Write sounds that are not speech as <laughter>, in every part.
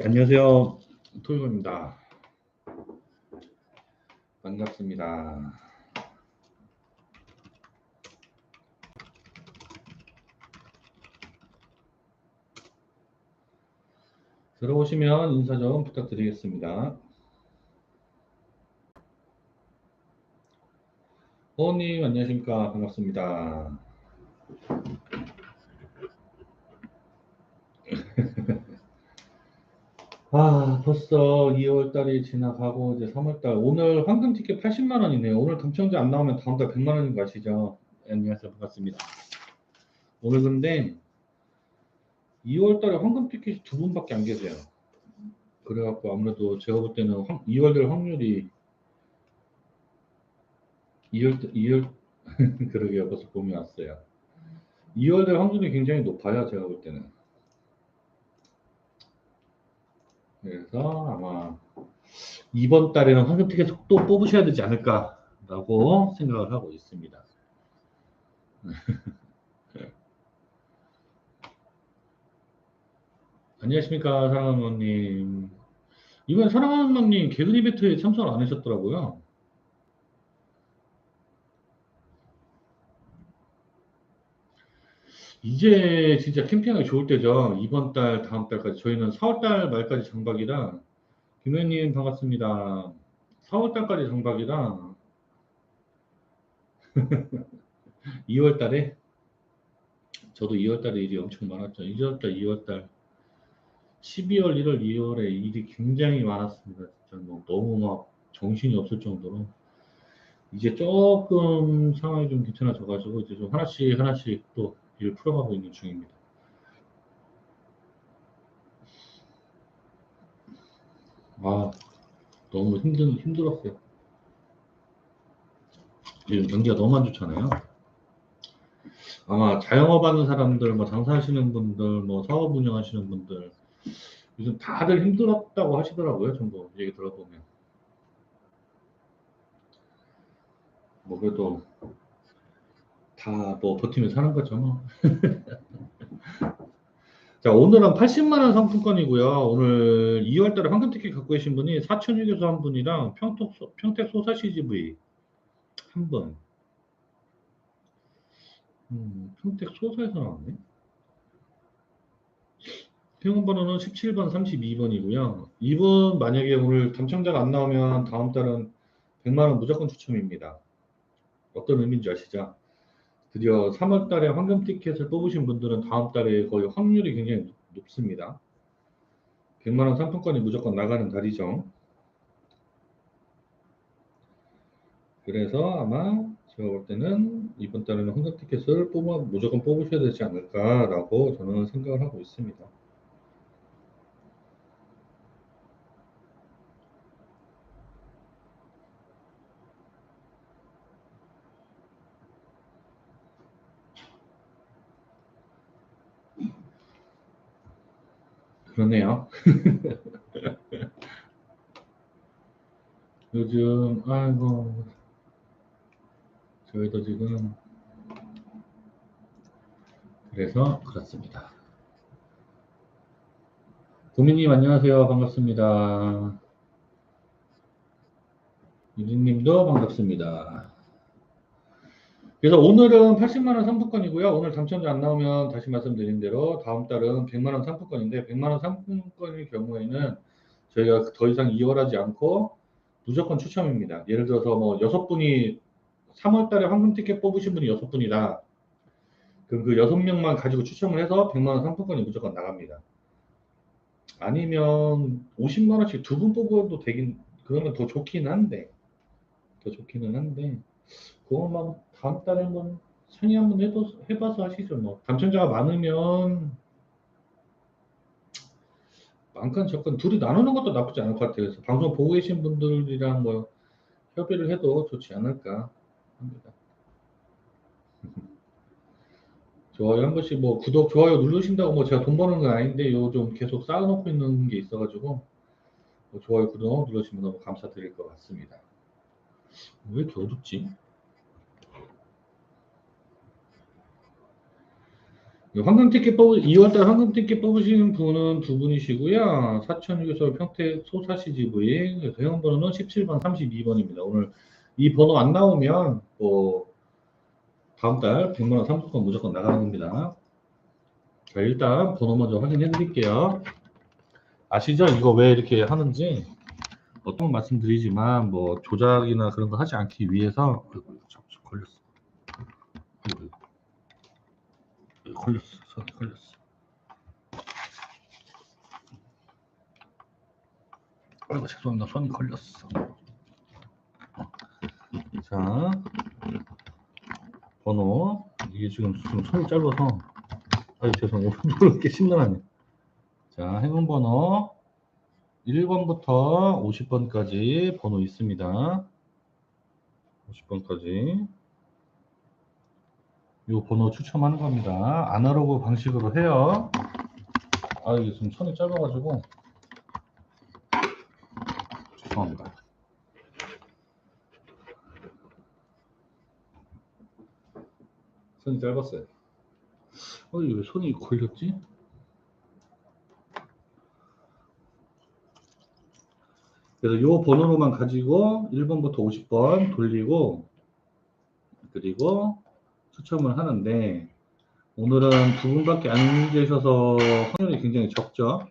네, 안녕하세요. 토요입니다. 반갑습니다. 들어오시면 인사 좀 부탁드리겠습니다. 호님 안녕하십니까 반갑습니다. 아 벌써 2월 달이 지나가고 이제 3월 달 오늘 황금 티켓 80만 원이네요. 오늘 당첨자 안 나오면 다음 달 100만 원인 거 아시죠? 네, 안녕하세요 반갑습니다. 오늘 근데 2월 달에 황금 티켓이 두 분밖에 안 계세요. 그래갖고 아무래도 제가 볼 때는 2월 달 확률이 2월 2월 <laughs> 그러게요 벌써 봄이 왔어요. 2월 달 확률이 굉장히 높아요 제가 볼 때는. 그래서 아마 이번 달에는 황금 티켓 또 뽑으셔야 되지 않을까라고 생각을 하고 있습니다. <laughs> 안녕하십니까 사랑하는 언님. 이번 사랑하는 언님 개근 이벤트에 참석을 안 하셨더라고요. 이제 진짜 캠핑하기 좋을 때죠. 이번 달, 다음 달까지. 저희는 4월 달 말까지 장박이라, 김현님 반갑습니다. 4월 달까지 장박이라, 2월 <laughs> 달에, 저도 2월 달에 일이 엄청 많았죠. 1월 달, 2월 달, 12월, 1월, 2월에 일이 굉장히 많았습니다. 진짜 뭐 너무 막 정신이 없을 정도로. 이제 조금 상황이 좀 괜찮아져가지고, 이제 좀 하나씩 하나씩 또 일을 풀어가고 있는 중입니다. 아, 너무 힘든, 힘들었어요. 지금 경기가 너무 안 좋잖아요. 아마 자영업 하는 사람들, 뭐 장사하시는 분들, 뭐 사업 운영하시는 분들, 요즘 다들 힘들었다고 하시더라고요. 전부 얘기 들어보면. 뭐 그래도 다 뭐 버티면 사는 거죠 뭐. <laughs> 자 오늘은 80만원 상품권이고요. 오늘 2월달에 황금 티켓 갖고 계신 분이 사천유교수 한 분이랑 평택, 평택 소사시 GV 한 분. 음, 평택 소사에서 나왔네. 회원 번호는 17번, 32번이고요. 이분 만약에 오늘 당첨자가 안 나오면 다음 달은 100만원 무조건 추첨입니다. 어떤 의미인지 아시죠? 드디어 3월 달에 황금 티켓을 뽑으신 분들은 다음 달에 거의 확률이 굉장히 높습니다. 100만원 상품권이 무조건 나가는 달이죠. 그래서 아마 제가 볼 때는 이번 달에는 황금 티켓을 뽑아 무조건 뽑으셔야 되지 않을까라고 저는 생각을 하고 있습니다. 그러네요. <laughs> 요즘 아이고 저희도 지금 그래서 그렇습니다. 구미님 안녕하세요. 반갑습니다. 유진님도 반갑습니다. 그래서 오늘은 80만 원 상품권이고요. 오늘 당첨자 안 나오면 다시 말씀드린 대로 다음 달은 100만 원 상품권인데 100만 원 상품권일 경우에는 저희가 더 이상 이월하지 않고 무조건 추첨입니다. 예를 들어서 뭐 여섯 분이 3월 달에 황금 티켓 뽑으신 분이 여섯 분이다. 그럼 그 여섯 명만 가지고 추첨을 해서 100만 원 상품권이 무조건 나갑니다. 아니면 50만 원씩 두 분 뽑아도 되긴, 그거는 더 좋긴 한데, 더 좋기는 한데, 그것만 다음 달에 한번 상의 한번 해도, 해봐서 하시죠. 뭐 당첨자가 많으면 많건 적건 둘이 나누는 것도 나쁘지 않을 것 같아요. 그래서 방송 보고 계신 분들이랑 뭐 협의를 해도 좋지 않을까 합니다. <laughs> 좋아요 한 번씩 뭐 구독 좋아요 누르신다고 뭐 제가 돈 버는 건 아닌데 요좀 계속 쌓아놓고 있는 게 있어가지고 뭐 좋아요 구독 누르시면 너무 감사드릴 것 같습니다. 왜 이렇게 어둡지? 황금 티켓 뽑으 2월달 황금 티켓 뽑으시는 분은 두 분이시고요. 사천유교서 평택 소사시 그래서 회원 번호는 17번, 32번입니다. 오늘 이 번호 안 나오면 뭐 다음 달 100만 원 상품권 무조건 나가는 겁니다. 자, 일단 번호 먼저 확인해 드릴게요. 아시죠? 이거 왜 이렇게 하는지 어떤 말씀드리지만 뭐 조작이나 그런 거 하지 않기 위해서 걸렸어. 걸렸어. 손이 걸렸어. 아이고 죄송합니다. 손이 걸렸어. 자, 번호 이게 지금 지금 손이 짧아서 아유 죄송해요. <laughs> 이렇게 심란하네. 자, 행운 번호 1번부터 50번까지 번호 있습니다. 50번까지. 요 번호 추첨하는 겁니다. 아날로그 방식으로 해요. 아, 이게 지금 손이 짧아가지고. 죄송합니다. 손이 짧았어요. 어, 왜 손이 걸렸지? 그래서 요 번호로만 가지고 1번부터 50번 돌리고 그리고 추첨을 하는데 오늘은 두 분밖에 안 계셔서 확률이 굉장히 적죠.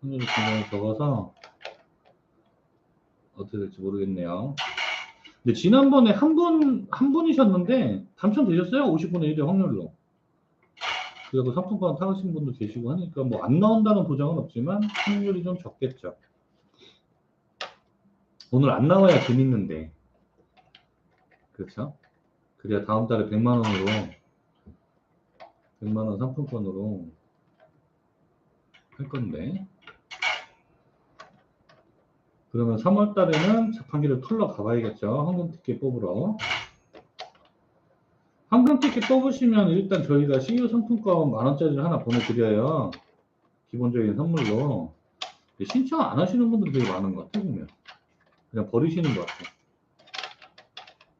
확률이 굉장히 적어서 어떻게 될지 모르겠네요. 근데 지난번에 한 분, 한 분이셨는데 당첨되셨어요? 50분의 1의 확률로. 그리고 상품권 타가신 분도 계시고 하니까 뭐 안 나온다는 보장은 없지만 확률이 좀 적겠죠. 오늘 안 나와야 재밌는데. 그렇죠? 그래야 다음 달에 100만 원으로 100만 원 상품권으로 할 건데. 그러면 3월 달에는 자판기를 털러 가봐야겠죠. 황금 티켓 뽑으러. 황금 티켓 뽑으시면 일단 저희가 CU 상품권 만 원짜리를 하나 보내드려요. 기본적인 선물로. 신청 안 하시는 분들 되게 많은 것 같아요, 보면. 그냥 버리시는 것 같아요.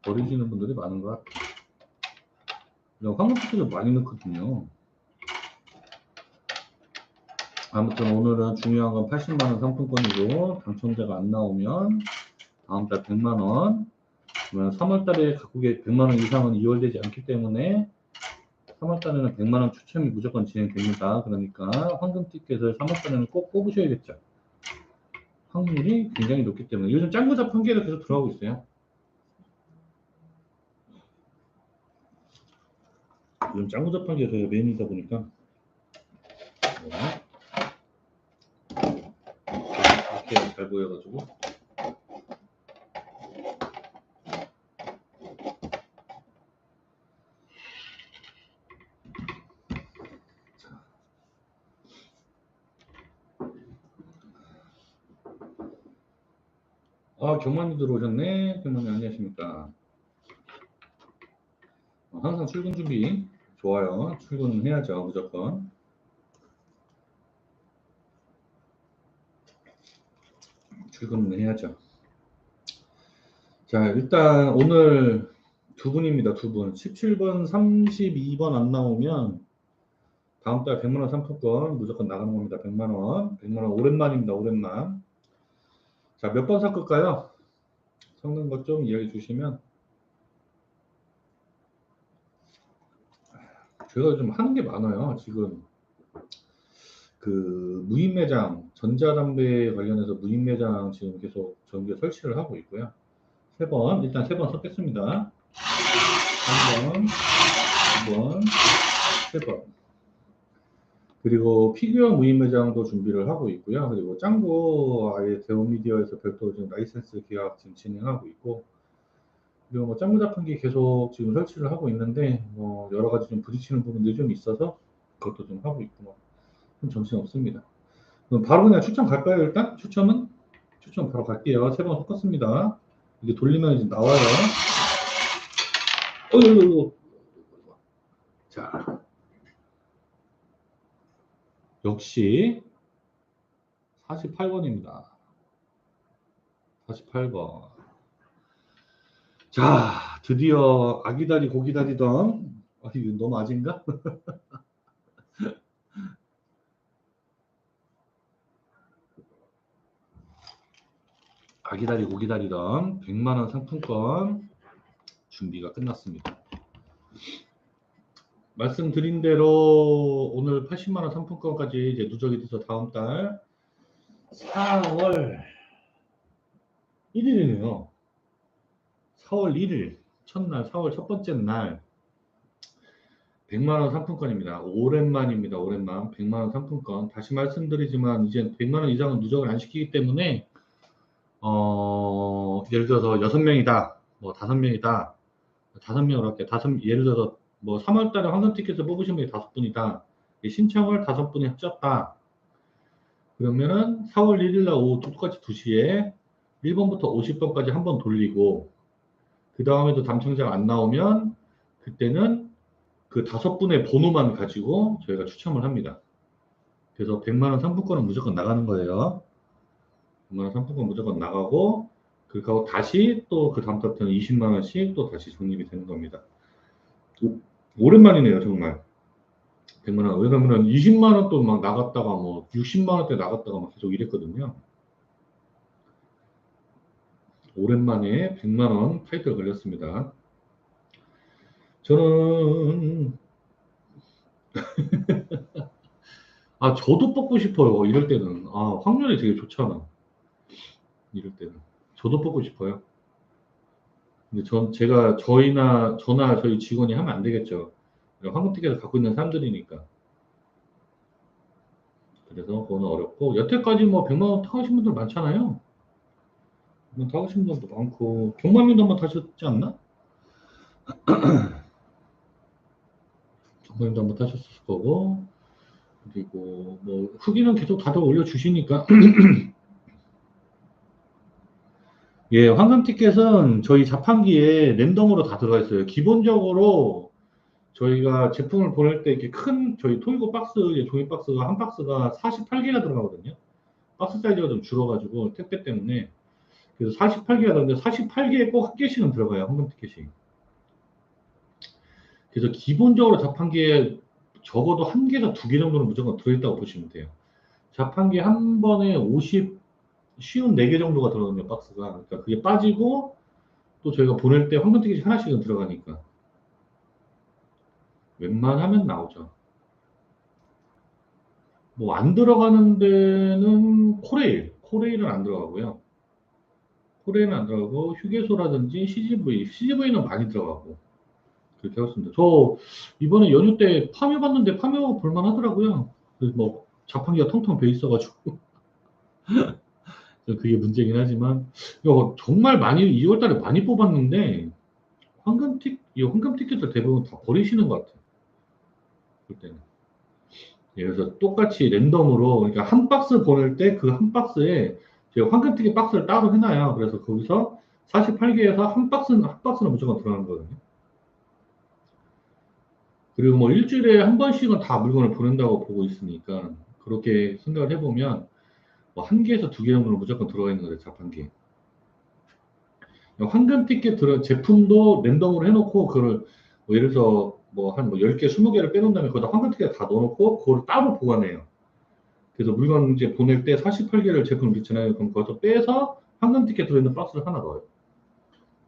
버리시는 분들이 많은 것 같아요. 그냥 황금 티켓을 많이 넣거든요. 아무튼 오늘은 중요한 건 80만원 상품권이고, 당첨자가 안 나오면 다음 달 100만원, 그러면 3월 달에 갖고 계 100만원 이상은 2월 되지 않기 때문에 3월 달에는 100만원 추첨이 무조건 진행됩니다. 그러니까 황금 티켓을 3월 달에는 꼭 뽑으셔야겠죠. 확률이 굉장히 높기 때문에 요즘 짱구 자판기에도 계속 들어가고 있어요. 요즘 짱구 자판기가 저희가 메인이다 보니까 네. 이렇게 잘 보여가지고 아 경만이 들어오셨네. 경만이 안녕하십니까? 어, 항상 출근 준비 좋아요. 출근해야죠 무조건. 출근은 해야죠. 자 일단 오늘 두 분입니다 두 분. 17번 32번 안 나오면 다음 달 100만 원 상품권 무조건 나가는 겁니다 100만 원. 100만 원 오랜만입니다 오랜만. 자, 몇 번 섞을까요? 섞는 것 좀 이야기 주시면. 제가 좀 하는 게 많아요. 지금 그 무인 매장, 전자담배 관련해서 무인 매장 지금 계속 전기에 설치를 하고 있고요. 세 번, 일단 세 번 섞겠습니다. 한 번, 두 번, 세 번. 그리고 피규어 무인 매장도 준비를 하고 있고요. 그리고 짱구 아예 대우미디어에서 별도로 지금 라이센스 계약 지금 진행하고 있고, 그리고 뭐 짱구 자판기 계속 지금 설치를 하고 있는데, 뭐 여러 가지 좀 부딪히는 부분들이 좀 있어서 그것도 좀 하고 있고, 뭐좀 정신 없습니다. 그럼 바로 그냥 추첨 갈까요? 일단 추첨은 추첨 바로 갈게요. 세 번 섞었습니다. 이게 돌리면 이제 나와요. 어이구, 자. 역시 48번입니다. 48번. 자, 드디어 아기다리 고기다리던 아, 이거 너무 <laughs> 아진가? 아 기다리고 기다리던 100만원 상품권 준비가 끝났습니다. 말씀드린 대로 오늘 80만 원 상품권까지 이제 누적이 돼서 다음 달 4월 1일이네요. 4월 1일 첫날 4월 첫 번째 날 100만 원 상품권입니다. 오랜만입니다. 오랜만 100만 원 상품권 다시 말씀드리지만 이제 100만 원 이상은 누적을 안 시키기 때문에 어, 예를 들어서 6명이다, 뭐 5명이다, 5명으로 할게. 다섯, 예를 들어서 뭐 3월 달에 황금 티켓을 뽑으신 분이 5분이다. 신청을 5분이 합쳤다. 그러면은 4월 1일 날 오후 똑같이 2시에 1번부터 50번까지 한 번 돌리고 그 다음에도 당첨자가 안 나오면 그때는 그 다섯 분의 번호만 가지고 저희가 추첨을 합니다. 그래서 100만 원 상품권은 무조건 나가는 거예요. 100만 원 상품권 무조건 나가고 그리고 다시 또 그 다음 달부터는 20만 원씩 또 다시 적립이 되는 겁니다. 오, 오랜만이네요 정말. 100만 원. 왜냐면 20만 원 또 막 나갔다가 뭐 60만 원대 나갔다가 막 계속 이랬거든요. 오랜만에 100만원 타이틀 걸렸습니다. 저는 <laughs> 아 저도 뽑고 싶어요 이럴 때는. 아 확률이 되게 좋잖아 이럴 때는. 저도 뽑고 싶어요 전 제가 저희나 저나 저희 직원이 하면 안 되겠죠. 황금 티켓을 갖고 있는 사람들이니까. 그래서 그거는 어렵고 여태까지 뭐 100만 원 타가신 분들 많잖아요. 타가신 분들도 많고 경마민도 한번 타셨지 않나? <clears throat> 경마민도 한번 타셨을 거고 그리고 뭐 후기는 계속 다들 올려주시니까 <clears throat> 예, 황금 티켓은 저희 자판기에 랜덤으로 다 들어가 있어요. 기본적으로 저희가 제품을 보낼 때 이렇게 큰 저희 토이고 박스, 종이 박스가 한 박스가 48개가 들어가거든요. 박스 사이즈가 좀 줄어가지고 택배 때문에 그래서 48개가 들어가는데 48개에 꼭 한 개씩은 들어가요. 황금 티켓이. 그래서 기본적으로 자판기에 적어도 한 개에서 두개 정도는 무조건 들어있다고 보시면 돼요. 자판기 한 번에 50 쉬운 4개 정도가 들어가거든요, 박스가. 그러니까 그게 빠지고 또 저희가 보낼 때 황금 티켓이 하나씩은 들어가니까. 웬만하면 나오죠. 뭐 안 들어가는 데는 코레일, 코레일은 안 들어가고요. 코레일은 안 들어가고 휴게소라든지 CGV, CGV는 많이 들어가고 그렇게 하겠습니다. 저 이번에 연휴 때 파묘 봤는데 파묘 볼만 하더라고요. 뭐 자판기가 텅텅 배 있어가지고 <laughs> 그게 문제긴 하지만 정말 많이 2월 달에 많이 뽑았는데 황금 티, 이 황금 티켓을 대부분 다 버리시는 것 같아요. 그때는. 예, 그래서 똑같이 랜덤으로 그러니까 한 박스 보낼 때 그 한 박스에 황금 티켓 박스를 따로 해놔요. 그래서 거기서 48개에서 한 박스는 한 박스는 무조건 들어가는 거거든요. 그리고 뭐 일주일에 한 번씩은 다 물건을 보낸다고 보고 있으니까 그렇게 생각을 해보면 뭐 한 개에서 두 개 정도는 무조건 들어가 있는 거예요, 자판기. 황금 티켓 들어 제품도 랜덤으로 해놓고 그걸 뭐 예를 들어서 뭐 한뭐 뭐 10개, 20개를 빼놓은 다음에 거기다 황금 티켓 다 넣어놓고 그걸 따로 보관해요. 그래서 물건 이제 보낼 때 48개를 제품을 넣잖아요. 그럼 거기서 빼서 황금 티켓 들어있는 박스를 하나 넣어요.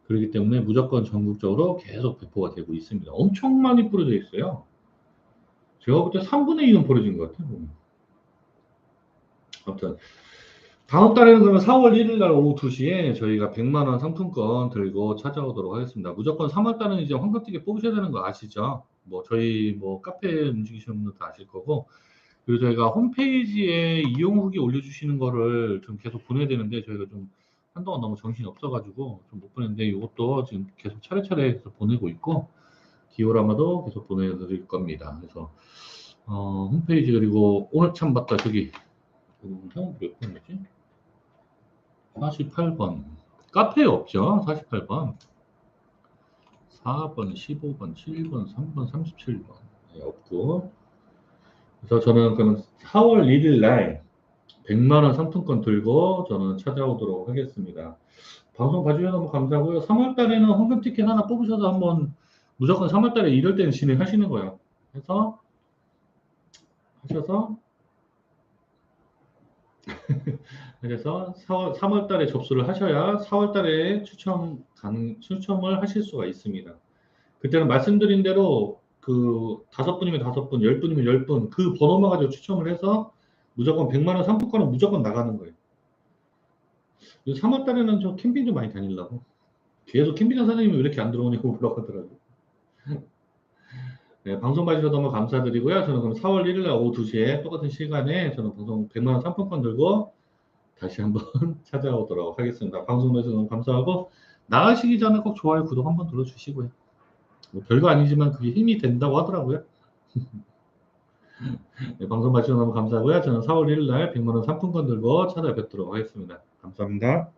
그렇기 때문에 무조건 전국적으로 계속 배포가 되고 있습니다. 엄청 많이 뿌려져 있어요. 제가 볼 때 3분의 2는 버려진 것 같아요. 아무튼 다음 달에는 그러면 4월 1일 날 오후 2시에 저희가 100만 원 상품권 들고 찾아오도록 하겠습니다. 무조건 3월 달은 이제 황금티켓 뽑으셔야 되는 거 아시죠? 뭐 저희 뭐 카페 움직이시는 분들 다 아실 거고 그리고 저희가 홈페이지에 이용 후기 올려주시는 거를 좀 계속 보내야 되는데 저희가 좀 한동안 너무 정신이 없어가지고 좀 못 보냈는데 이것도 지금 계속 차례차례 계속 보내고 있고 기호라마도 계속 보내드릴 겁니다. 그래서 어, 홈페이지 그리고 오늘 참 맞다 저기 몇 번이지? 48번. 카페에 없죠? 48번. 4번, 15번, 7번, 3번, 37번. 네, 없고. 그래서 저는 그럼 4월 1일 날 100만 원 상품권 들고 저는 찾아오도록 하겠습니다. 방송 봐주셔서 너무 감사하고요. 3월 달에는 황금 티켓 하나 뽑으셔서 한번 무조건 3월 달에 이럴 때는 진행하시는 거예요. 해서 하셔서 <laughs> 그래서 4월, 3월 달에 접수를 하셔야 4월 달에 추첨 가능 추첨을 하실 수가 있습니다. 그때는 말씀드린 대로 그 다섯 분이면 다섯 분, 열 분이면 열 분, 그 번호만 가지고 추첨을 해서 무조건 100만 원 상품권은 무조건 나가는 거예요. 3월 달에는 저 캠핑 좀 많이 다니려고. 계속 캠핑장 사장님이 왜 이렇게 안 들어오냐고 <laughs> 뭐라고 하더라고요. 네, 방송 봐주셔서 너무 감사드리고요. 저는 그럼 4월 1일 날 오후 2시에 똑같은 시간에 저는 방송 100만 원 상품권 들고 다시 한번 <laughs> 찾아오도록 하겠습니다. 방송 봐주셔서 너무 감사하고 나가시기 전에 꼭 좋아요, 구독 한번 눌러주시고요. 뭐 별거 아니지만 그게 힘이 된다고 하더라고요. <laughs> 네, 방송 봐주셔서 너무 감사하고요. 저는 4월 1일 날 100만 원 상품권 들고 찾아뵙도록 하겠습니다. 감사합니다.